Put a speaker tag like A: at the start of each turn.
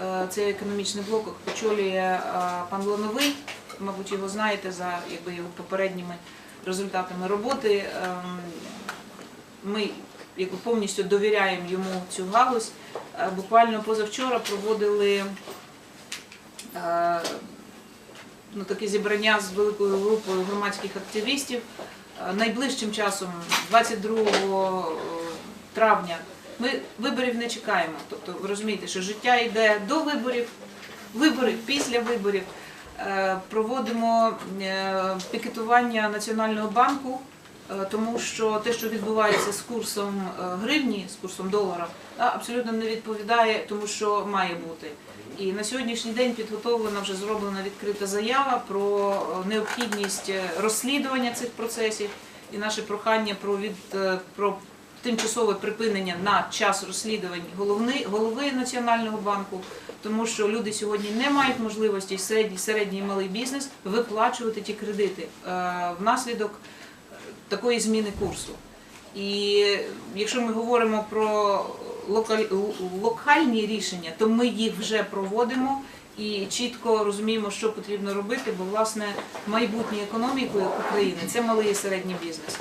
A: е, цей економічний блок очолює е, пан Лановий. Мабуть, його знаєте за якби його попередніми результатами роботи. Ем, Ми якби повністю довіряємо йому цю галузь. Е, Буквально позавчора проводили ну, таке зібрання з великою групою громадських активістів. Найближчим часом, 22 травня, ми виборів не чекаємо. Тобто ви розумієте, що життя йде до виборів, вибори після виборів. Е, Проводимо е, пікетування Національного банку, е, тому що те, що відбувається з курсом гривні, з курсом долара, абсолютно не відповідає тому, що має бути. І на сьогоднішній день підготовлена вже зроблена відкрита заява про необхідність розслідування цих процесів і наше прохання про від про тимчасове припинення на час розслідувань головни, голови Національного банку, тому що люди сьогодні не мають можливості середній, середній і малий бізнес виплачувати ті кредити е, внаслідок е, такої зміни курсу. І якщо ми говоримо про локаль- локальні рішення, то ми їх вже проводимо і чітко розуміємо, що потрібно робити, бо власне майбутнє економіки України це малий і середній бізнес.